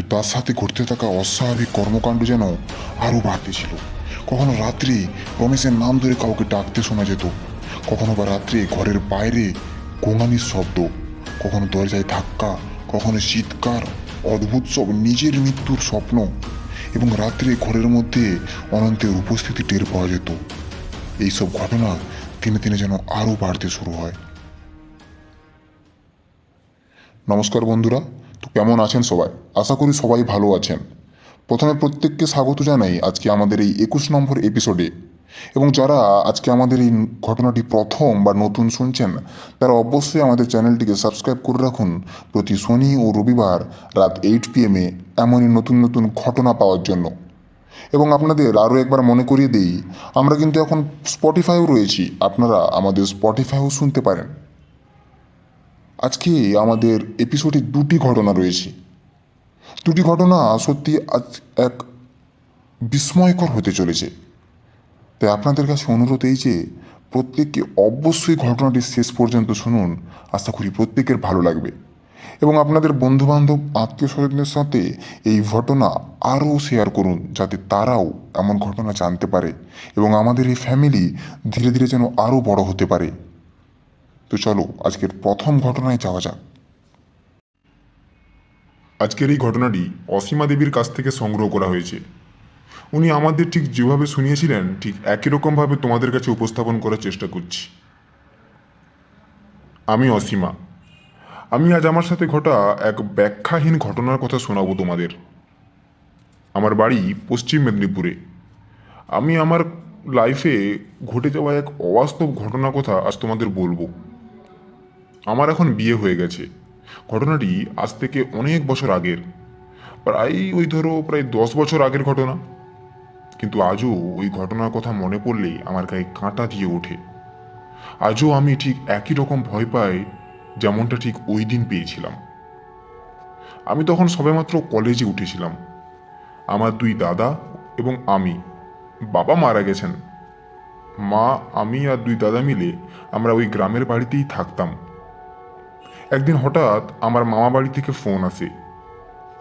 কিন্তু তার সাথে ঘটতে থাকা অস্বাভাবিক কর্মকাণ্ড যেন আরও বাড়তে ছিল। কখনো রাত্রে রমেশের নাম ধরে কাউকে ডাকতে শোনা যেত। কখনো বা রাত্রে ঘরের বাইরে গোঙানির শব্দ। কখনো দরজায় ধাক্কা, কখনো চিৎকার, অদ্ভুত সব নিজের মৃত্যুর স্বপ্ন এবং রাত্রে ঘরের মধ্যে অনন্তের উপস্থিতি টের পাওয়া যেত। এইসব ঘটনা দিনে দিনে যেন আরও বাড়তে শুরু হয়। নমস্কার বন্ধুরা তো কেমন আছেন সবাই? আশা করি সবাই ভালো আছেন। প্রথমে প্রত্যেককে স্বাগত জানাই আজকে আমাদের এই একুশ নম্বর এপিসোডে এবং যারা আজকে আমাদের এই ঘটনাটি প্রথম বা নতুন শুনছেন, তারা অবশ্যই আমাদের চ্যানেলটিকে সাবস্ক্রাইব করে রাখুন। প্রতি শনি ও রবিবার রাত এইট পিএমে এমনই নতুন নতুন ঘটনা পাওয়ার জন্য। এবং আপনাদের আরও একবার মনে করিয়ে দিই, আমরা কিন্তু এখন স্পটিফাইও রয়েছি। আপনারা আমাদের স্পটিফাইও শুনতে পারেন। আজকে আমাদের এপিসোডে দুটি ঘটনা রয়েছে। দুটি ঘটনা সত্যি আজ এক বিস্ময়কর হতে চলেছে। তাই আপনাদের কাছে অনুরোধ এই যে, প্রত্যেককে অবশ্যই ঘটনাটি শেষ পর্যন্ত শুনুন। আশা করি প্রত্যেকের ভালো লাগবে। এবং আপনাদের বন্ধুবান্ধব আত্মীয় স্বজনদের সাথে এই ঘটনা আরও শেয়ার করুন, যাতে তারাও এমন ঘটনা জানতে পারে এবং আমাদের এই ফ্যামিলি ধীরে ধীরে যেন আরও বড় হতে পারে। তো চলো, আজকের প্রথম ঘটনায় যাওয়া যাক। আজকের এই ঘটনাটি অসীমা দেবীর কাছ থেকে সংগ্রহ করা হয়েছে। উনি আমাদের ঠিক যেভাবে শুনিয়েছিলেন, ঠিক একই রকমভাবে তোমাদের কাছে উপস্থাপন করার চেষ্টা করছি। আমি অসীমা। আমি আজ আমার সাথে ঘটা এক ব্যাখ্যাহীন ঘটনার কথা শোনাবো তোমাদের। আমার বাড়ি পশ্চিম মেদিনীপুরে। আমি আমার লাইফে ঘটে যাওয়া এক অবাস্তব ঘটনার কথা আজ তোমাদের বলব। আমার এখন বিয়ে হয়ে গেছে। ঘটনাটি আজ থেকে অনেক বছর আগের। প্রায় ওই ধরো প্রায় দশ বছর আগের ঘটনা। কিন্তু আজও ওই ঘটনার কথা মনে পড়লেই আমার গায়ে কাঁটা দিয়ে ওঠে। আজও আমি ঠিক একই রকম ভয় পাই যেমনটা ঠিক ওই দিন পেয়েছিলাম। আমি তখন সবেমাত্র কলেজে উঠেছিলাম। আমার দুই দাদা এবং আমি। বাবা মারা গেছেন। মা, আমি আর দুই দাদা মিলে আমরা ওই গ্রামের বাড়িতেই থাকতাম। একদিন হঠাৎ আমার মামা বাড়ি থেকে ফোন আসে।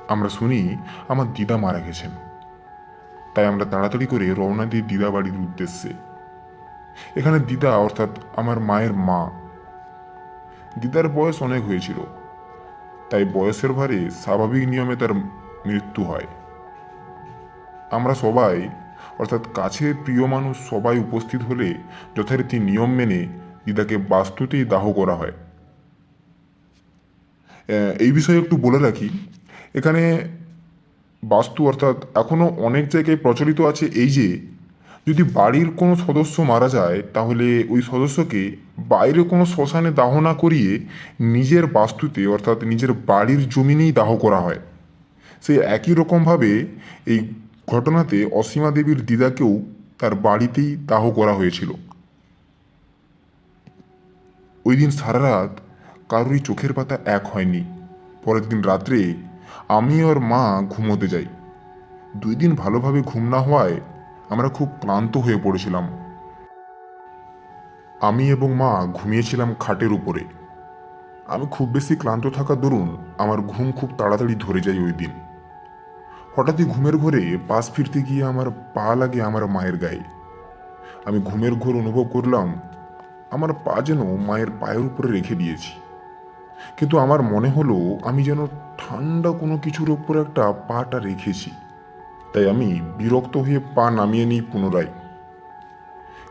আমরা শুনি আমার দিদা মারা গেছেন। তাই আমরা তাড়াতাড়ি করে রওনা দিই দিদা বাড়ির উদ্দেশ্যে। এখানে দিদা অর্থাৎ আমার মায়ের মা। দিদার বয়স অনেক হয়েছিল। তাই বয়সের ভারে স্বাভাবিক নিয়মে তার মৃত্যু হয়। আমরা সবাই, অর্থাৎ কাছের প্রিয় মানুষ সবাই উপস্থিত হলে যথারীতি নিয়ম মেনে দিদাকে বাস্তুতেই দাহ করা হয়। এই বিষয়ে একটু বলে রাখি। এখানে বাস্তু অর্থাৎ এখনও অনেক জায়গায় প্রচলিত আছে এই যে, যদি বাড়ির কোনো সদস্য মারা যায়, তাহলে ওই সদস্যকে বাইরে কোনো শ্মশানে দাহ না করিয়ে নিজের বাস্তুতে অর্থাৎ নিজের বাড়ির জমিনেই দাহ করা হয়। সেই একই রকমভাবে এই ঘটনাতে অসীমা দেবীর দিদাকেও তার বাড়িতেই দাহ করা হয়েছিল। ওই দিন সারা রাত কারোরই চোখের পাতা এক হয়নি। পরের দিন রাত্রে আমি ওর মা ঘুমোতে যাই। দুই দিন ভালোভাবে ঘুম না হওয়ায় আমরা খুব ক্লান্ত হয়ে পড়েছিলাম। আমি এবং মা ঘুমিয়েছিলাম খাটের উপরে। আমি খুব বেশি ক্লান্ত থাকা দরুন আমার ঘুম খুব তাড়াতাড়ি ধরে যায় ওই দিন। হঠাৎই ঘুমের ঘরে পাশ ফিরতে গিয়ে আমার পা লাগে আমার মায়ের গায়ে। আমি ঘুমের ঘোর অনুভব করলাম, আমার পা যেন মায়ের পায়ের উপরে রেখে দিয়েছি। কিন্তু আমার মনে হলো আমি যেন ঠান্ডা কোনো কিছুর ওপর একটা পাটা রেখেছি। তাই আমি বিরক্ত হয়ে পা নামিয়ে নিই পুনরায়।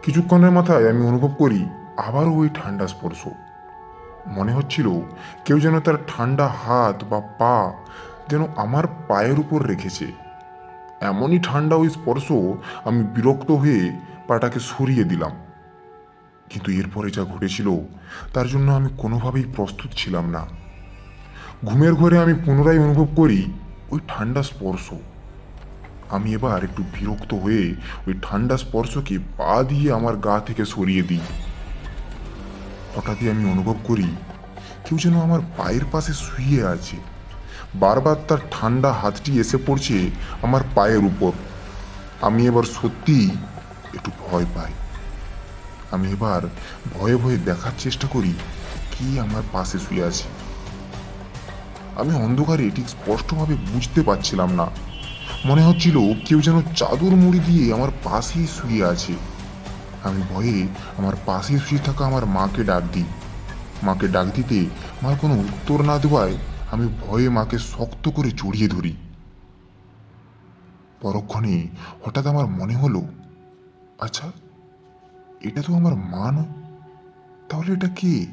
কিছুক্ষণের মাথায় আমি অনুভব করি আবারও ওই ঠান্ডা স্পর্শ। মনে হচ্ছিল কেউ যেন তার ঠান্ডা হাত বা পা যেন আমার পায়ের উপর রেখেছে। এমনই ঠান্ডা ওই স্পর্শ আমি বিরক্ত হয়ে পাটাকে সরিয়ে দিলাম। কিন্তু এরপরে যা ঘটেছিল, তার জন্য আমি কোনোভাবেই প্রস্তুত ছিলাম না। ঘুমের ঘরে আমি পুনরায় অনুভব করি, ওই ঠান্ডা স্পর্শ। আমি এবার একটু বিরক্ত হয়ে ওই ঠান্ডা স্পর্শকে পা দিয়ে আমার গা থেকে সরিয়ে দিই। হঠাৎই আমি অনুভব করি, কেউ যেন আমার পায়ের পাশে শুয়ে আছে। বারবার তার ঠান্ডা হাতটি এসে পড়ছে আমার পায়ের উপর। আমি এবার সত্যিই একটু ভয় পাই। আমি এবার ভয়ে ভয়ে দেখার চেষ্টা করি কি আমার পাশে শুয়ে আছে। আমি অন্ধকারে ঠিক স্পষ্টভাবে বুঝতে পারছিলাম না। মনে হচ্ছিল কেউ যেন চাদর মুড়ি দিয়ে আমার পাশেই শুয়ে আছে। আমি ভয়ে আমার পাশে শুয়ে থাকা আমার মাকে ডাক দিই। মাকে ডাক দিতে মার কোনো উত্তর না দেওয়ায় আমি ভয়ে মাকে শক্ত করে জড়িয়ে ধরি। পরক্ষণে হঠাৎ আমার মনে হলো আচ্ছা এটা তো আমার মা নয় তাহলে এটা কে?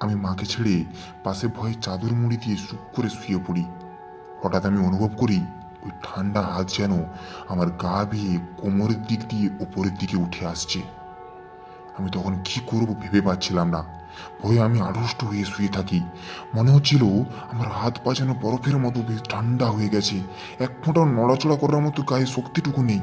আমি মাকে ছেড়ে পাশে ভয়ে চাদর মুড়ি দিয়ে চুপ করে শুয়ে পড়ি। হঠাৎ আমি অনুভব করি ওই ঠান্ডা হাত যেন আমার গা বেয়ে কোমরের দিক দিয়ে উপরের দিকে উঠে আসছে। আমি তখন কি করব ভেবে পাচ্ছিলাম না। ভয়ে আমি আড়ষ্ট হয়ে শুয়ে থাকি। মনে হচ্ছিল আমার হাত পা যেন বরফের মতো বেশ ঠান্ডা হয়ে গেছে। এক ফোঁটাও নড়াচড়া করার মতো গায়ে শক্তিটুকু নেই।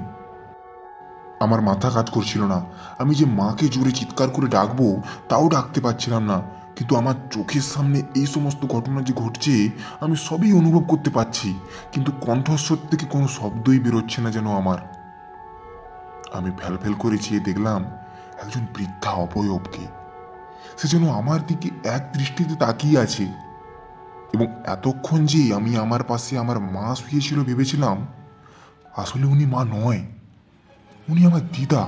আমার মাথা কাজ করছিল না। আমি যে মাকে জোরে চিৎকার করে ডাকবো, তাও ডাকতে পারছিলাম না। কিন্তু আমার চোখের সামনে এই সমস্ত ঘটনা যে ঘটছে, আমি সবই অনুভব করতে পারছি। কিন্তু কণ্ঠস্বর থেকে কোনো শব্দই বেরোচ্ছে না যেন আমার। আমি ফেল করে চেয়ে দেখলাম, একজন বৃদ্ধা অবয়বকে। সে যেন আমার দিকে এক দৃষ্টিতে তাকিয়ে আছে। এবং এতক্ষণ যে আমি আমার পাশে আমার মা শুয়েছিল ভেবেছিলাম, আসলে উনি মা নয়। উনি আমার দিদা।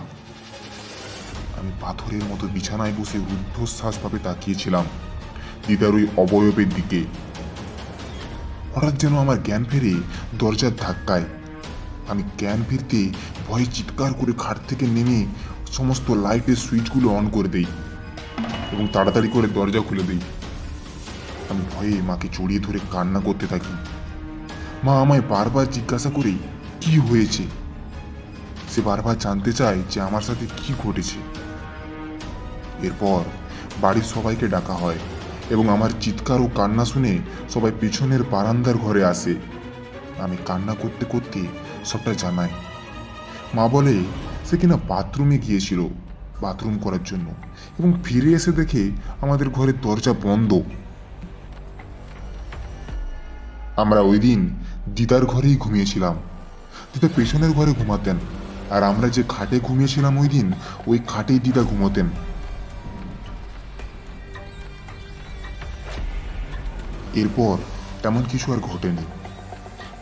আমি পাথরের মতো বিছানায় বসে রুদ্ধশ্বাসভাবে তাকিয়েছিলাম দিদার ওই অবয়বের দিকে। হঠাৎ যেন আমার জ্ঞান ফেরে দরজার ধাক্কায়। আমি জ্ঞান ফিরতে ভয়ে চিৎকার করে খাট থেকে নেমে সমস্ত লাইটের সুইচগুলো অন করে দেই এবং তাড়াতাড়ি করে দরজা খুলে দিই। আমি ভয়ে মাকে জড়িয়ে ধরে কান্না করতে থাকি। মা আমায় বারবার জিজ্ঞাসা করে কি হয়েছে? সে বারবার জানতে চায় যে আমার সাথে কি ঘটেছে। এরপর বাড়ির সবাইকে ডাকা হয় এবং আমার চিৎকার ও কান্না শুনে সবাই পেছনের বারান্দার ঘরে আসে। আমি কান্না করতে করতে সবটা জানাই। মা বলে, সে কিনা বাথরুমে গিয়েছিল বাথরুম করার জন্য এবং ফিরে এসে দেখে আমাদের ঘরের দরজা বন্ধ। আমরা ওই দিন দিদার ঘরেই ঘুমিয়েছিলাম। দিদা পেছনের ঘরে ঘুমাতেন। আর আমরা যে খাটে ঘুমিয়েছিলাম ওই দিন, ওই খাটেই দিদা ঘুমোতেন। এরপর তেমন কিছু আর ঘটেনি।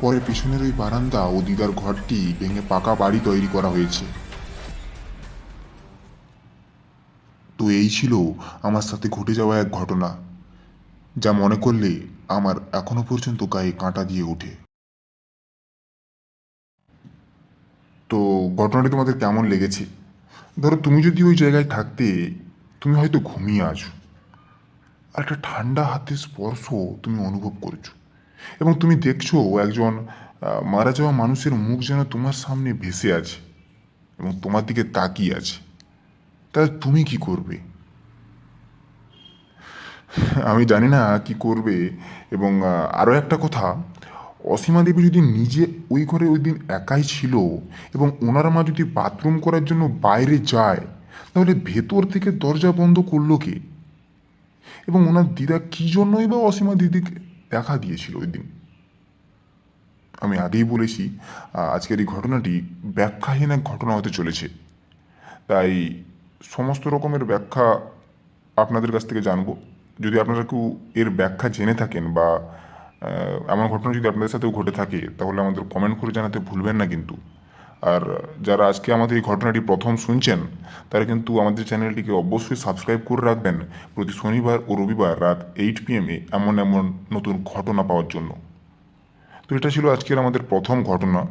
পরে পিছনের ওই বারান্দা ও দিদার ঘরটি ভেঙে পাকা বাড়ি তৈরি করা হয়েছে। তো এই ছিল আমার সাথে ঘটে যাওয়া এক ঘটনা, যা মনে করলে আমার এখনও পর্যন্ত গায়ে কাঁটা দিয়ে ওঠে। তো ঘটনাটি তোমাদের কেমন লেগেছে? ধরো তুমি যদি ওই জায়গায় থাকতে, তুমি হয়তো ঘুমিয়ে আছো। আর একটা ঠান্ডা হাতের স্পর্শ তুমি অনুভব করেছ। এবং তুমি দেখছ একজন মারা যাওয়া মানুষের মুখ যেন তোমার সামনে ভেসে আছে এবং তোমার দিকে তাকিয়ে আছে। তাহলে তুমি কি করবে? আমি জানি না কি করবে এবং আরও একটা কথা অসীমা দেবী যদি নিজে ওই ঘরে ওই দিন একাই ছিল এবং ওনার মা যদি বাথরুম করার জন্য বাইরে যায়, তাহলে ভেতর থেকে দরজা বন্ধ করল কে? এবং ওনার দিদা কী জন্যই বা অসীমা দিদিকে দেখা দিয়েছিল ওই দিন? আমি আগেই বলেছি আজকের এই ঘটনাটি ব্যাখ্যাহীন এক ঘটনা হতে চলেছে। তাই সমস্ত রকমের ব্যাখ্যা আপনাদের কাছ থেকে জানব। যদি আপনারা কেউ এর ব্যাখ্যা জেনে থাকেন বা এমন ঘটনা যদি আপনাদের সাথেও ঘটে থাকে, তাহলে আমাদের কমেন্ট করে জানাতে ভুলবেন না কিন্তু। আর যারা আজকে আমাদের এই ঘটনাটি প্রথম শুনছেন, তারা কিন্তু আমাদের চ্যানেলটিকে অবশ্যই সাবস্ক্রাইব করে রাখবেন প্রতি শনিবার ও রবিবার রাত এইট পিএমে এমন এমন নতুন ঘটনা পাওয়ার জন্য। তো এটা ছিল আজকের আমাদের প্রথম ঘটনা।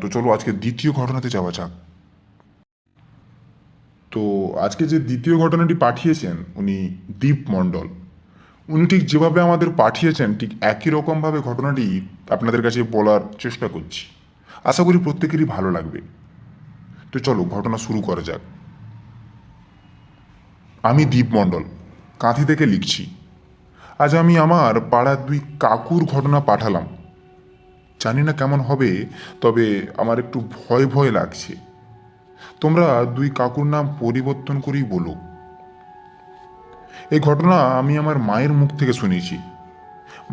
তো চলো আজকে দ্বিতীয় ঘটনাতে যাওয়া যাক। তো আজকে যে দ্বিতীয় ঘটনাটি পাঠিয়েছেন, উনি দীপ মণ্ডল। উনি ঠিক যেভাবে আমাদের পাঠিয়েছেন, ঠিক একই রকমভাবে ঘটনাটি আপনাদের কাছে বলার চেষ্টা করছি। আশা করি প্রত্যেকেরই ভালো লাগবে। তো চলো, ঘটনা শুরু করা যাক। আমি দীপ মণ্ডল, কাঁথি থেকে লিখছি। আজ আমি আমার পাড়ার দুই কাকুর ঘটনা পাঠালাম। জানি না কেমন হবে, তবে আমার একটু ভয় ভয় লাগছে। তোমরা দুই কাকুর নাম পরিবর্তন করেই বলো। এই ঘটনা আমি আমার মায়ের মুখ থেকে শুনেছি।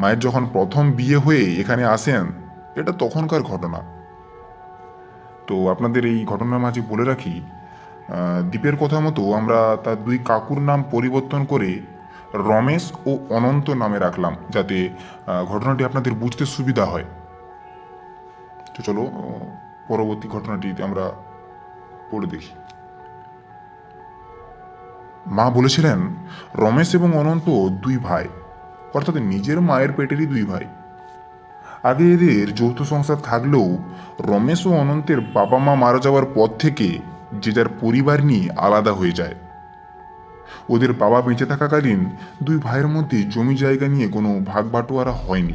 মায়ের যখন প্রথম বিয়ে হয়ে এখানে আসেন, এটা তখনকার ঘটনা। তো আপনাদের এই ঘটনার মাঝে বলে রাখি দ্বীপের কথা মতো আমরা তার দুই কাকুর নাম পরিবর্তন করে রমেশ ও অনন্ত নামে রাখলাম, যাতে ঘটনাটি আপনাদের বুঝতে সুবিধা হয়। তো চলো পরবর্তী ঘটনাটি আমরা পড়ে দেখি। মা বলেছিলেন, রমেশ এবং অনন্ত দুই ভাই, অর্থাৎ নিজের মায়ের পেটেরই দুই ভাই। আগে এদের যৌথ সংসার থাকলেও রমেশ ও অনন্তের বাবা মা মারা যাওয়ার পর থেকে যে যার পরিবার নিয়ে আলাদা হয়ে যায়। ওদের বাবা বেঁচে থাকাকালীন দুই ভাইয়ের মধ্যে জমি জায়গা নিয়ে কোনো ভাগ বাটোয়ারা হয়নি।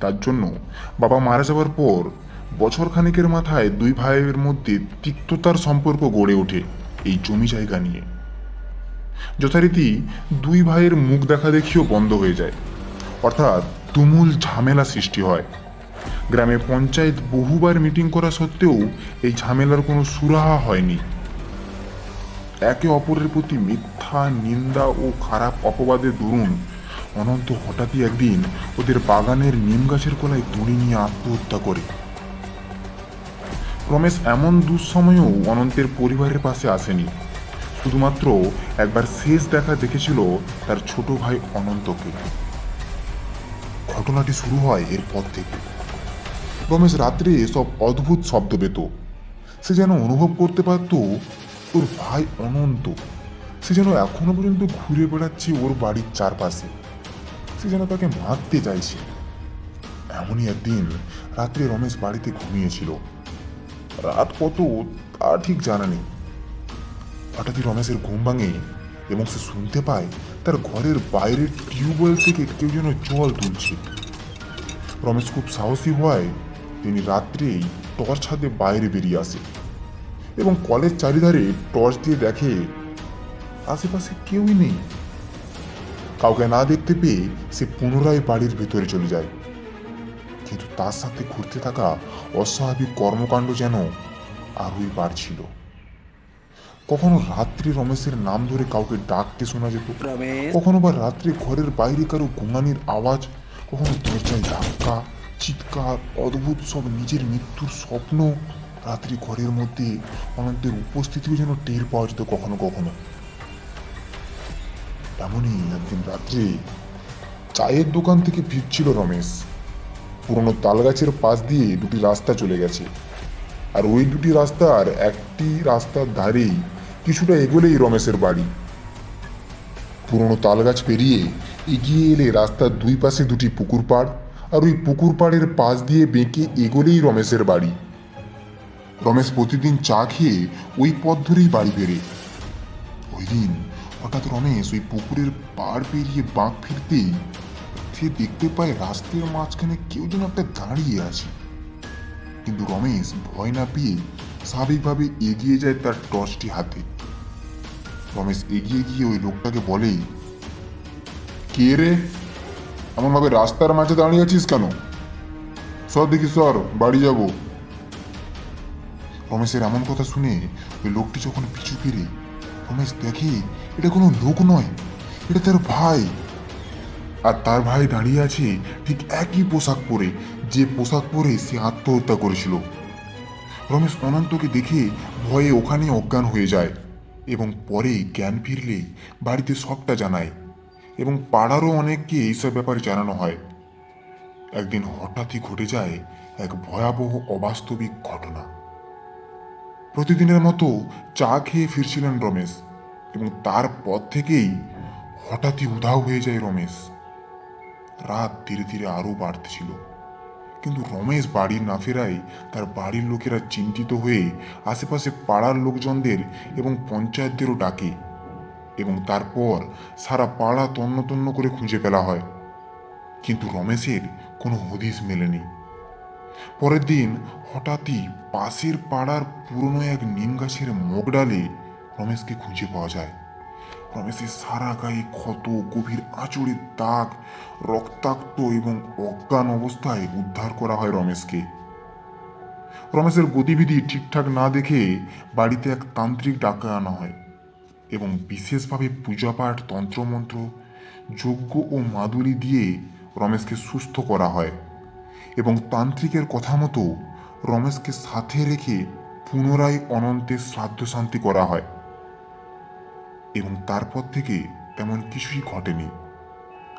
তার জন্য বাবা মারা যাওয়ার পর বছর খানেকের মাথায় দুই ভাইয়ের মধ্যে তিক্ততার সম্পর্ক গড়ে ওঠে এই জমি জায়গা নিয়ে। যথারীতি দুই ভাইয়ের মুখ দেখা দেখিও বন্ধ হয়ে যায়। অর্থাৎ তুমুল ঝামেলা সৃষ্টি হয়। গ্রামে পঞ্চায়েত বহুবার মিটিং করা সত্ত্বেও এই ঝামেলার কোনো সুরাহা হয়নি। একে অপরের প্রতি মিথ্যা, নিন্দা ও খারাপ অপবাদের দরুন অনন্ত হঠাৎই একদিন ওদের বাগানের নিম গাছের কোলায় দড়ি নিয়ে আত্মহত্যা করে। রমেশ এমন দুঃসময়েও অনন্তের পরিবারের পাশে আসেনি। শুধুমাত্র একবার শেষ দেখা দেখেছিল তার ছোট ভাই অনন্তকে। ঘটনাটি শুরু হয় এরপর থেকে। রমেশ রাত্রে সব অদ্ভুত শব্দ পেত। সে যেন অনুভব করতে পারত ওর ভাই অনন্ত। সে যেন এখনও পর্যন্ত ঘুরে বেড়াচ্ছে ওর বাড়ির চারপাশে। সে যেন তাকে মারতে চাইছে। এমনই একদিন রাত্রে রমেশ বাড়িতে ঘুমিয়েছিল। রাত কত, তা ঠিক জানা নেই। হঠাৎই রমেশের ঘুম ভাঙে এবং সে শুনতে পায় তার ঘরের বাইরের টিউবওয়েল থেকে কেউ যেন জল তুলছে। রমেশ খুব সাহসী হওয়ায় তিনি রাত্রেই টর্চ হাতে বাইরে বেরিয়ে আসে এবং কলের চারিধারে টর্চ দিয়ে দেখে আশেপাশে কেউই নেই। কাউকে না দেখতে পেয়ে সে পুনরায় বাড়ির ভেতরে চলে যায়। কিন্তু তার সাথে ঘুরতে থাকা অস্বাভাবিক কর্মকাণ্ড যেন আরোই বাড়ছিল। কখনো রাত্রি রমেশের নাম ধরে কাউকে ডাকতে শোনা যেত? কখনো বা রাত্রে ঘরের বাইরে কারও গোঙানির আওয়াজ? কখনো দরজায় ধাক্কা চিৎকার অদ্ভুত সব নিজের মৃত্যুর স্বপ্ন? রাত্রি ঘরের মধ্যে অনন্তের উপস্থিতিও যেন টের পাওয়া যেত কখনো কখনো। এমনই একদিন রাত্রে চায়ের দোকান থেকে ফিরছিল রমেশ। পুরনো তালগাছের পাশ দিয়ে দুটি রাস্তা চলে গেছে। আর ওই দুটি রাস্তার একটি রাস্তার ধারেই কিছুটা এগোলেই রমেশের বাড়ি। পুরনো তালগাছ পেরিয়ে এগিয়ে এলে রাস্তার দুই পাশে দুটি পুকুর পাড় আর ওই পুকুর পাড়ের পাশ দিয়ে বেঁকে এগোলেই রমেশের বাড়ি। রমেশ প্রতিদিন চা খেয়ে ওই পথ ধরেই বাড়ি ফেরে। ওই দিন হঠাৎ রমেশ ওই পুকুরের পাড় পেরিয়ে বাঁক ফিরতেই সে দেখতে পায় রাস্তার মাঝখানে কেউ যেন একটা দাঁড়িয়ে আছে। কিন্তু রমেশ ভয় না পেয়ে স্বাভাবিকভাবে এগিয়ে যায় তার টর্চটি হাতে। রমেশ এগিয়ে গিয়ে ওই লোকটাকে বলে, কে রে? এমনভাবে রাস্তার মাঝে দাঁড়িয়ে আছিস কেন? সর দেখি, সর, বাড়ি যাব। রমেশের এমন কথা শুনে ওই লোকটি যখন পিছু ফিরে, রমেশ দেখে, এটা কোনো লোক নয়, এটা তার ভাই। আর তার ভাই দাঁড়িয়ে আছে ঠিক একই পোশাক পরে যে পোশাক পরে সে আত্মহত্যা করেছিল। রমেশ অনন্তকে দেখে ভয়ে ওখানে অজ্ঞান হয়ে যায় এবং পরে জ্ঞান ফিরলে বাড়িতে সবটা জানায় এবং পাড়ারও অনেককে এইসব ব্যাপারে জানানো হয়। একদিন হঠাৎই ঘটে যায় এক ভয়াবহ অবাস্তবিক ঘটনা। প্রতিদিনের মতো চা খেয়ে ফিরছিলেন রমেশ এবং তারপর থেকেই হঠাৎই উধাও হয়ে যায় রমেশ। রাত ধীরে ধীরে আরও বাড়তেছিল কিন্তু রমেশ বাড়ি না ফেরায় তার বাড়ির লোকেরা চিন্তিত হয়ে আশেপাশে পাড়ার লোকজনদের এবং পঞ্চায়েতদেরও ডাকে এবং তারপর সারা পাড়া তন্ন তন্ন করে খুঁজে ফেলা হয়। কিন্তু রমেশের কোনো হদিস মেলেনি। পরের দিন হঠাৎই পাশের পাড়ার পুরনো এক নিম গাছের মুখ ডালে রমেশকে খুঁজে পাওয়া যায়। রমেশের সারা গায়ে ক্ষত গভীর আঁচড়ের দাগ, রক্তাক্ত এবং অজ্ঞান অবস্থায় উদ্ধার করা হয় রমেশকে। রমেশের গতিবিধি ঠিকঠাক না দেখে বাড়িতে এক তান্ত্রিক ডাকা আনা হয় এবং বিশেষভাবে পূজাপাঠ, তন্ত্রমন্ত্র, যজ্ঞ ও মাদুলি দিয়ে রমেশকে সুস্থ করা হয় এবং তান্ত্রিকের কথা মতো রমেশকে সাথে রেখে পুনরায় অনন্তের শ্রাদ্ধ শান্তি করা হয়। এবং তারপর থেকে তেমন কিছুই ঘটেনি।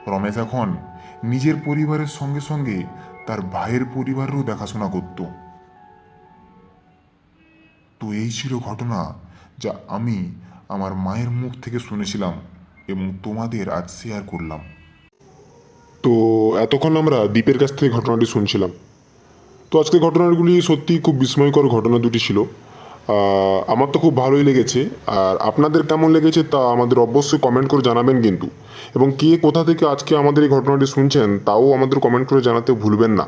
রমেশ এখন নিজের পরিবারের সঙ্গে সঙ্গে তার ভাইয়ের পরিবারেরও দেখাশোনা করত। তো এই ছিল ঘটনা যা আমি আমার মায়ের মুখ থেকে শুনেছিলাম এবং তোমাদের আজ শেয়ার করলাম। তো এতক্ষণ আমরা দ্বীপের কাছ থেকে ঘটনাটি শুনছিলাম। তো আজকে ঘটনাগুলি সত্যিই খুব বিস্ময়কর ঘটনা দুটি ছিল। আমার তো খুব ভালোই লেগেছে। আর আপনাদের কেমন লেগেছে তা আমাদের অবশ্যই কমেন্ট করে জানাবেন কিন্তু। এবং কে কোথা থেকে আজকে আমাদের এই ঘটনাটি শুনছেন তাও আমাদের কমেন্ট করে জানাতে ভুলবেন না।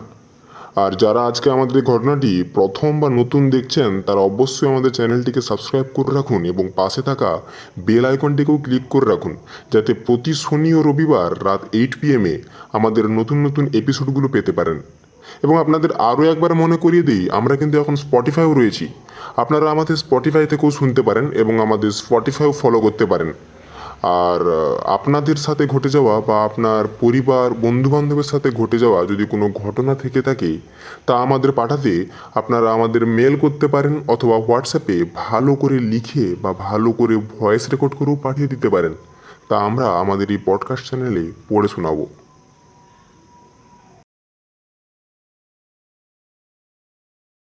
আর যারা আজকে আমাদের এই ঘটনাটি প্রথম বা নতুন দেখছেন, তারা অবশ্যই আমাদের চ্যানেলটিকে সাবস্ক্রাইব করে রাখুন এবং পাশে থাকা বেল আইকনটিকেও ক্লিক করে রাখুন, যাতে প্রতি শনি ও রবিবার রাত এইট পিএমে আমাদের নতুন নতুন এপিসোডগুলো পেতে পারেন। এবং আপনাদের আরও একবার মনে করিয়ে দিই, আমরা কিন্তু এখন স্পটিফাইও রয়েছি। আপনারা আমাদের স্পটিফাই থেকেও শুনতে পারেন এবং আমাদের স্পটিফাইও ফলো করতে পারেন। আর আপনাদের সাথে ঘটে যাওয়া বা আপনার পরিবার বন্ধু বান্ধবের সাথে ঘটে যাওয়া যদি কোনো ঘটনা থেকে থাকে, তা আমাদের পাঠাতে আপনারা আমাদের মেল করতে পারেন অথবা হোয়াটসঅ্যাপে ভালো করে লিখে বা ভালো করে ভয়েস রেকর্ড করেও পাঠিয়ে দিতে পারেন। তা আমরা আমাদের এই পডকাস্ট চ্যানেলে পড়ে শোনাবো।